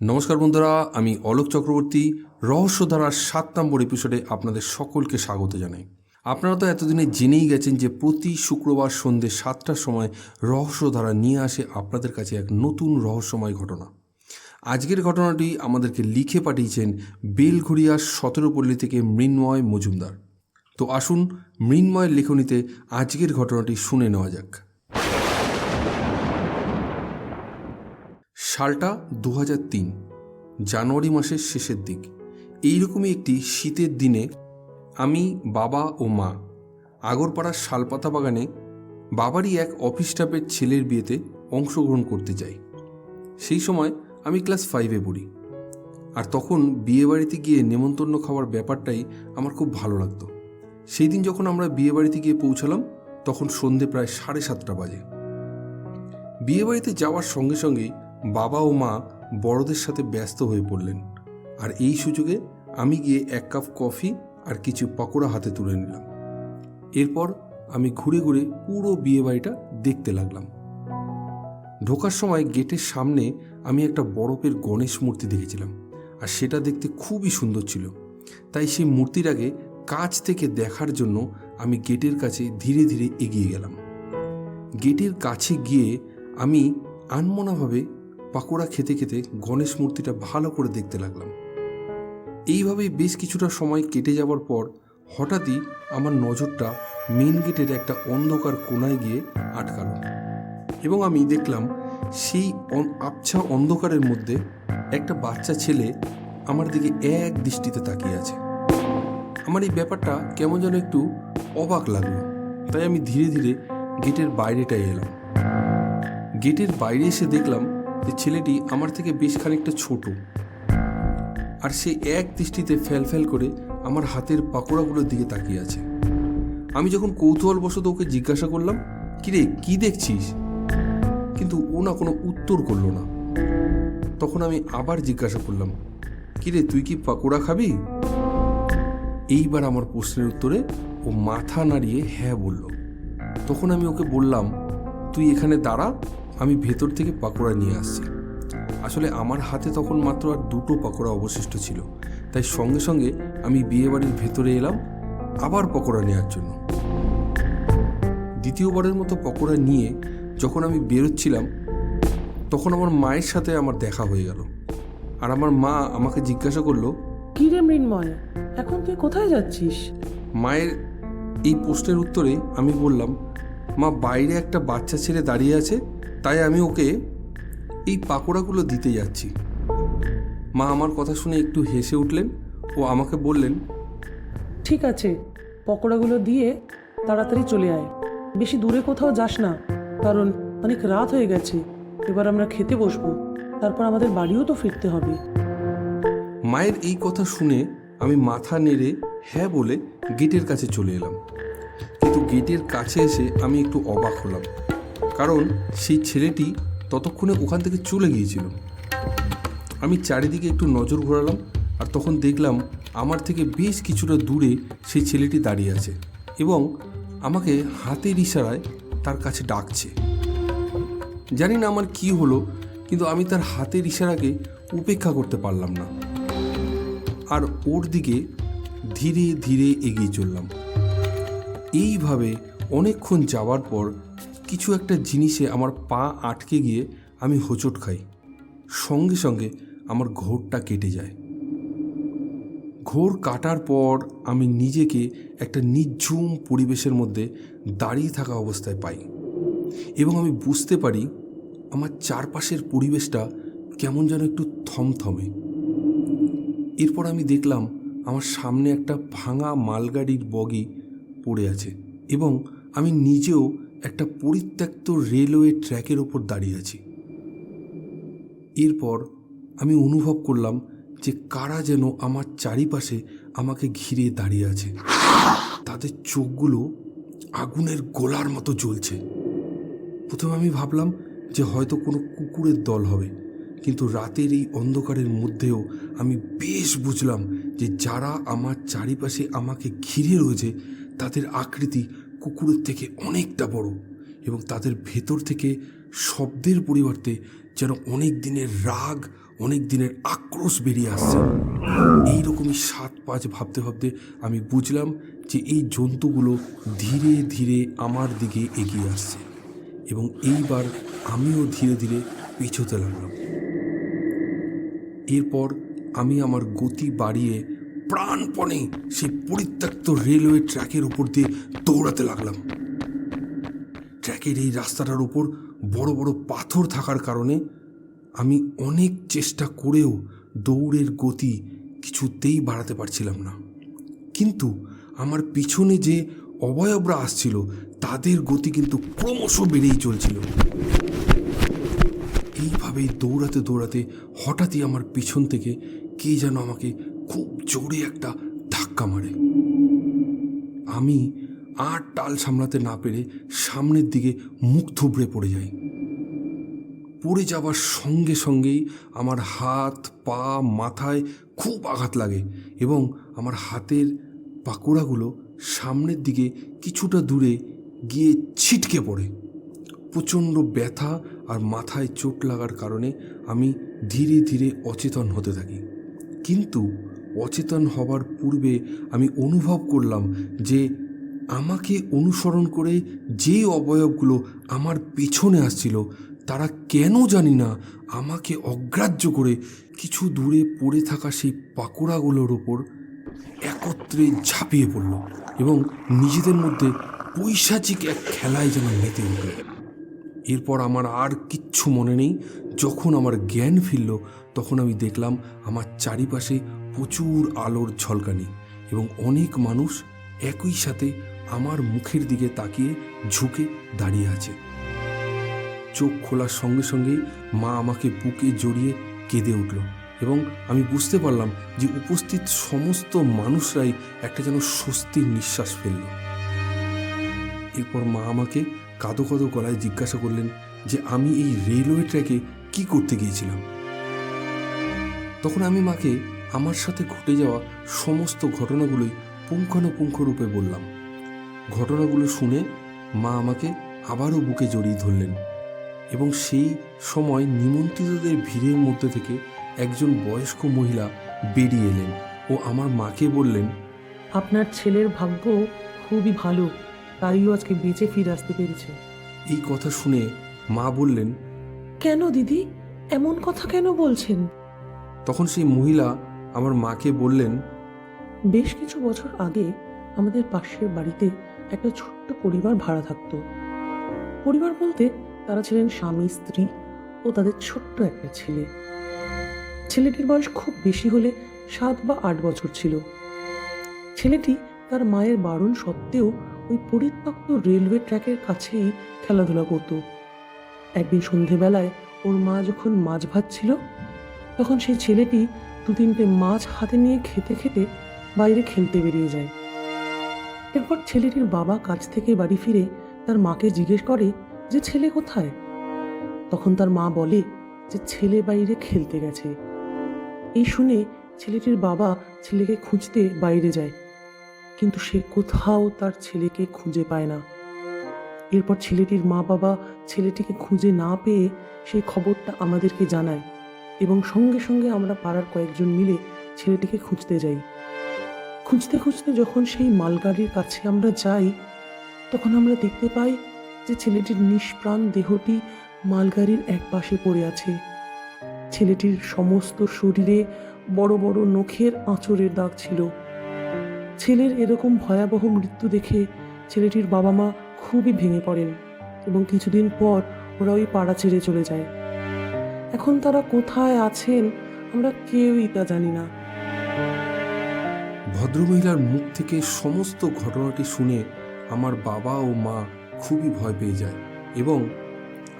নমস্কার বন্ধুরা, আমি অলোক চক্রবর্তী। রহস্যধারার সাত নম্বর এপিসোডে আপনাদের সকলকে স্বাগত জানাই। আপনারা তো এতদিনে জেনেই গেছেন যে প্রতি শুক্রবার সন্ধ্যে সাতটার সময় রহস্যধারা নিয়ে আসে আপনাদের কাছে এক নতুন রহস্যময় ঘটনা। আজকের ঘটনাটি আমাদেরকে লিখে পাঠিয়েছেন বেলঘড়িয়ার সতেরো পল্লী থেকে মৃন্ময় মজুমদার। তো আসুন মৃন্ময়ের লেখনীতে আজকের ঘটনাটি শুনে নেওয়া যাক। সালটা দু তিন, জানুয়ারি মাসের শেষের দিক। এইরকমই একটি শীতের দিনে আমি বাবা ও মা, আগরপাড়ার শালপাতা বাগানে বাবারই এক অফিস স্টাফের ছেলের বিয়েতে অংশগ্রহণ করতে যাই। সেই সময় আমি ক্লাস ফাইভে পড়ি। আর তখন বিয়েবাড়িতে গিয়ে নেমন্তন্ন খাওয়ার ব্যাপারটাই আমার খুব ভালো লাগতো। সেই দিন যখন আমরা বিয়েবাড়িতে গিয়ে পৌঁছালাম, তখন সন্ধে প্রায় সাড়ে সাতটা বাজে। বিয়েবাড়িতে যাওয়ার সঙ্গে সঙ্গেই বাবা ও মা বড়দের সাথে ব্যস্ত হয়ে পড়লেন। আর এই সুযোগে আমি গিয়ে এক কাপ কফি আর কিছু পকোড়া হাতে তুলে নিলাম। এরপর আমি ঘুরে ঘুরে পুরো বিয়েবাড়িটা দেখতে লাগলাম। ঢোকার সময় গেটের সামনে আমি একটা বরফের গণেশ মূর্তি দেখেছিলাম। আর সেটা দেখতে খুবই সুন্দর ছিল। তাই সেই মূর্তির আগে কাছ থেকে দেখার জন্য আমি গেটের কাছে ধীরে ধীরে এগিয়ে গেলাম। গেটের কাছে গিয়ে আমি আনমনাভাবে পাকোড়া খেতে খেতে গণেশ মূর্তিটা ভালো করে দেখতে লাগলাম। এইভাবেই বেশ কিছুটা সময় কেটে যাওয়ার পর হঠাৎই আমার নজরটা মেন গেটের একটা অন্ধকার কোনায় গিয়ে আটকালো এবং আমি দেখলাম সেই আবছা অন্ধকারের মধ্যে একটা বাচ্চা ছেলে আমার দিকে এক দৃষ্টিতে তাকিয়ে আছে। আমার এই ব্যাপারটা কেমন যেন একটু অবাক লাগল। তাই আমি ধীরে ধীরে গেটের বাইরেটায় এলাম। গেটের বাইরে এসে দেখলাম যে ছেলেটি আমার থেকে বেশ খানিকটা ছোট। আর সে এক দৃষ্টিতে ফ্যাল ফ্যাল করে আমার হাতের পাকোড়াগুলোর দিকে তাকিয়ে আছে। আমি যখন কৌতূহলবশত ওকে জিজ্ঞাসা করলাম, কিরে, কি দেখছিস? কিন্তু ও না কোনো উত্তর করল না। তখন আমি আবার জিজ্ঞাসা করলাম, কিরে, তুই কি পাকোড়া খাবি? এইবার আমার প্রশ্নের উত্তরে ও মাথা নাড়িয়ে হ্যাঁ বলল। তখন আমি ওকে বললাম, তুই এখানে দাঁড়া, আমি ভেতর থেকে পাকোড়া নিয়ে আসছি। আসলে আমার হাতে তখন মাত্র আর দুটো পাকোড়া অবশিষ্ট ছিল। তাই সঙ্গে সঙ্গে আমি বিয়েবাড়ির ভেতরে এলাম আবার পকোড়া নেওয়ার জন্য। দ্বিতীয়বারের মতো পকোড়া নিয়ে যখন আমি বেরোচ্ছিলাম, তখন আমার মায়ের সাথে আমার দেখা হয়ে গেল। আর আমার মা আমাকে জিজ্ঞাসা করল কি রে মৃন্ময় এখন তুই কোথায় যাচ্ছিস? মায়ের এই প্রশ্নের উত্তরে আমি বললাম মা বাইরে একটা বাচ্চা ছেলে দাঁড়িয়ে আছে তাই আমি ওকে এই পাকোড়াগুলো দিতে যাচ্ছি। মা আমার কথা শুনে একটু হেসে উঠলেন ও আমাকে বললেন ঠিক আছে পকোড়াগুলো দিয়ে তাড়াতাড়ি চলে আয়। বেশি দূরে কোথাও যাস না কারণ অনেক রাত হয়ে গেছে এবার আমরা খেতে বসবো তারপর আমাদের বাড়িও তো ফিরতে হবে। মায়ের এই কথা শুনে আমি মাথা নেড়ে হ্যাঁ বলে গেটের কাছে চলে এলাম। কিন্তু গেটের কাছে এসে আমি একটু অবাক হলাম। কারণ সেই ছেলেটি ততক্ষণে ওখান থেকে চলে গিয়েছিল। আমি চারিদিকে একটু নজর ঘোরালাম আর তখন দেখলাম আমার থেকে বেশ কিছুটা দূরে সেই ছেলেটি দাঁড়িয়ে আছে এবং আমাকে হাতের ইশারায় তার কাছে ডাকছে। জানি না আমার কি হলো, কিন্তু আমি তার হাতের ইশারাকে উপেক্ষা করতে পারলাম না। আর ওর দিকে ধীরে ধীরে এগিয়ে চললাম। এইভাবে অনেকক্ষণ যাওয়ার পর কিছু একটা জিনিসে আমার পা আটকে গিয়ে আমি হোঁচট খাই। সঙ্গে সঙ্গে আমার ঘোরটা কেটে যায়। ঘোর কাটার পর আমি নিজেকে একটা নিঝুম পরিবেশের মধ্যে দাঁড়িয়ে থাকা অবস্থায় পাই এবং আমি বুঝতে পারি আমার চারপাশের পরিবেশটা কেমন যেন একটু থমথমে। এরপর আমি দেখলাম আমার সামনে একটা ভাঙা মালগাড়ির বগি পড়ে আছে এবং আমি নিজেও একটা পরিত্যক্ত রেলওয়ে ট্র্যাকের ওপর দাঁড়িয়ে আছি। এরপর আমি অনুভব করলাম যে কারা যেন আমার চারিপাশে আমাকে ঘিরে দাঁড়িয়ে আছে। তাদের চোখগুলো আগুনের গোলার মতো জ্বলছে। প্রথমে আমি ভাবলাম যে হয়তো কোনো কুকুরের দল হবে। কিন্তু রাতের এই অন্ধকারের মধ্যেও আমি বেশ বুঝলাম যে যারা আমার চারিপাশে আমাকে ঘিরে রয়েছে, তাদের আকৃতি কুকুরের থেকে অনেকটা বড় এবং তাদের ভেতর থেকে শব্দের পরিবর্তে যেন অনেক দিনের রাগ, অনেক দিনের আক্রোশ বেরিয়ে আসছে। এই রকমই সাত পাঁচ ভাবতে ভাবতে আমি বুঝলাম যে এই জন্তুগুলো ধীরে ধীরে আমার দিকে এগিয়ে আসছে এবং এইবার আমিও ধীরে ধীরে পিছোতে লাগলাম। এরপর আমি আমার গতি বাড়িয়ে প্রাণপণে সেই পরিত্যক্ত রেলওয়ে ট্র্যাকের উপর দিয়ে দৌড়াতে লাগলাম। ট্র্যাকের এই রাস্তাটার উপর বড় বড় পাথর থাকার কারণে আমি অনেক চেষ্টা করেও দৌড়ের গতি কিছুতেই বাড়াতে পারছিলাম না। কিন্তু আমার পিছনে যে অবয়বরা আসছিল, তাদের গতি কিন্তু ক্রমশ বেড়েই চলছিল। এইভাবেই দৌড়াতে দৌড়াতে হঠাৎই আমার পিছন থেকে কে যেন আমাকে খুব জোরে একটা ধাক্কা মারে। আমি আর টাল সামলাতে না পেরে সামনের দিকে মুখ থুবড়ে পড়ে যাই। পড়ে যাওয়ার সঙ্গে সঙ্গেই আমার হাত, পা, মাথায় খুব আঘাত লাগে এবং আমার হাতের পাকোড়াগুলো সামনের দিকে কিছুটা দূরে গিয়ে ছিটকে পড়ে। প্রচণ্ড ব্যথা আর মাথায় চোট লাগার কারণে আমি ধীরে ধীরে অচেতন হতে থাকি। কিন্তু অচেতন হবার পূর্বে আমি অনুভব করলাম যে আমাকে অনুসরণ করে যে অবয়বগুলো আমার পেছনে আসছিল, তারা কেন জানি না আমাকে অগ্রাহ্য করে কিছু দূরে পড়ে থাকা সেই পাকোড়াগুলোর ওপর একত্রে ঝাঁপিয়ে পড়ল এবং নিজেদের মধ্যে পৈশাচিক এক খেলায় যেন মেতে উঠল। এরপর আমার আর কিচ্ছু মনে নেই। যখন আমার জ্ঞান ফিরল, তখন আমি দেখলাম আমার চারিপাশে প্রচুর আলোর ঝলকানি এবং অনেক মানুষ একই সাথে আমার মুখের দিকে তাকিয়ে ঝুঁকে দাঁড়িয়ে আছে। চোখ খোলার সঙ্গে সঙ্গে মা আমাকে বুকে জড়িয়ে কেঁদে উঠল এবং আমি বুঝতে পারলাম যে উপস্থিত সমস্ত মানুষরাই একটা যেন স্বস্তির নিঃশ্বাস ফেলল। এরপর মা আমাকে কাঁদো কাঁদো গলায় জিজ্ঞাসা করলেন যে আমি এই রেলওয়ে ট্র্যাকে কি করতে গিয়েছিলাম। তখন আমি মাকে আমার সাথে ঘটে যাওয়া সমস্ত ঘটনাগুলোই পুঙ্খানুপুঙ্খ রূপে বললাম। ঘটনাগুলো শুনে মা আমাকে আবারও বুকে জড়িয়ে ধরলেন এবং সেই সময় নিমন্ত্রিতদের ভিড়ের মধ্যে থেকে একজন বয়স্ক মহিলা বেরিয়ে এলেন ও আমার মাকে বললেন, আপনার ছেলের ভাগ্য খুবই ভালো। তাইও আজকে বেঁচে ফিরে আসতে পেরেছে। এই কথা শুনে মা বললেন কেন দিদি? এমন কথা কেন বলছেন? তখন সেই মহিলা আমার মাকে বললেন বেশ কিছু বছর আগে আমাদের পাশের বাড়িতে একটা ছোট্ট পরিবার ভাড়া থাকতো। পরিবার বলতে তারা ছিলেন স্বামী স্ত্রী ও তাদের ছোট্ট একটা ছেলে। ছেলেটির বয়স খুব বেশি হলে সাত বা আট বছর ছিল। ছেলেটি তার মায়ের বারণ সত্ত্বেও ওই পরিত্যক্ত রেলওয়ে ট্র্যাকের কাছেই খেলাধুলা করত। একদিন সন্ধেবেলায় ওর মা যখন মাছ ভাজছিল, তখন সেই ছেলেটি দু তিনটে মাছ হাতে নিয়ে খেতে খেতে বাইরে খেলতে বেরিয়ে যায়। এরপর ছেলেটির বাবা কাজ থেকে বাড়ি ফিরে তার মাকে জিজ্ঞেস করে যে, ছেলে কোথায়? তখন তার মা বলে যে, ছেলে বাইরে খেলতে গেছে। এই শুনে ছেলেটির বাবা ছেলেকে খুঁজতে বাইরে যায়। কিন্তু সে কোথাও তার ছেলেকে খুঁজে পায় না। এরপর ছেলেটির মা বাবা ছেলেটিকে খুঁজে না পেয়ে সেই খবরটা আমাদেরকে জানায় এবং সঙ্গে সঙ্গে আমরা পাড়ার কয়েকজন মিলে ছেলেটিকে খুঁজতে যাই। খুঁজতে খুঁজতে যখন সেই মালগাড়ির কাছে আমরা যাই, তখন আমরা দেখতে পাই যে ছেলেটির নিষ্প্রাণ দেহটি মালগাড়ির এক পাশে পড়ে আছে। ছেলেটির সমস্ত শরীরে বড় বড় নখের আঁচড়ের দাগ ছিল। ছেলের এরকম ভয়াবহ মৃত্যু দেখে ছেলেটির বাবা মা খুবই ভেঙে পড়েন এবং কিছুদিন পর ওরা ওই পাড়া ছেড়ে চলে যায়। এখন তারা কোথায় আছেন আমরা কেউই তা জানি না। ভদ্রমহিলার মুখ থেকে সমস্ত ঘটনাটি শুনে আমার বাবা ও মা খুবই ভয় পেয়ে যায় এবং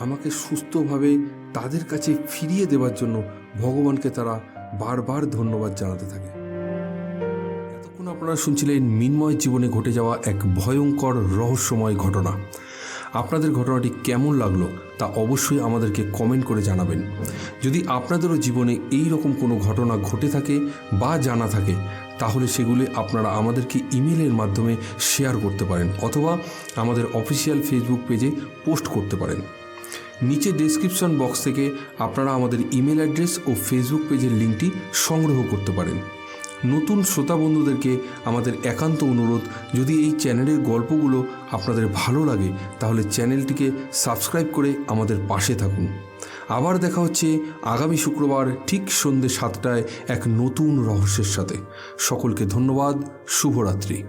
আমাকে সুস্থভাবে তাদের কাছে ফিরিয়ে দেওয়ার জন্য ভগবানকে তারা বারবার ধন্যবাদ জানাতে থাকে। এতক্ষণ আপনারা শুনছিলেন মিনময় জীবনে ঘটে যাওয়া এক ভয়ঙ্কর রহস্যময় ঘটনা। আপনাদের ঘটনাটি কেমন লাগল তা অবশ্যই আমাদেরকে কমেন্ট করে জানাবেন। যদি আপনাদেরও জীবনে এই রকম কোনো ঘটনা ঘটে থাকে বা জানা থাকে, তাহলে সেগুলি আপনারা আমাদেরকে ইমেলের মাধ্যমে শেয়ার করতে পারেন অথবা আমাদের অফিসিয়াল ফেসবুক পেজে পোস্ট করতে পারেন। নিচে ডেসক্রিপশন বক্স থেকে আপনারা আমাদের ইমেল অ্যাড্রেস ও ফেসবুক পেজের লিঙ্কটি সংগ্রহ করতে পারেন। নতুন শ্রোতা বন্ধুদেরকে আমাদের একান্ত অনুরোধ, যদি এই চ্যানেলের গল্পগুলো আপনাদের ভালো লাগে, তাহলে চ্যানেলটিকে সাবস্ক্রাইব করে আমাদের পাশে থাকুন। আবার দেখা হচ্ছে আগামী শুক্রবার ঠিক সন্ধ্যে সাতটায় এক নতুন রহস্যের সাথে। সকলকে ধন্যবাদ, শুভরাত্রি।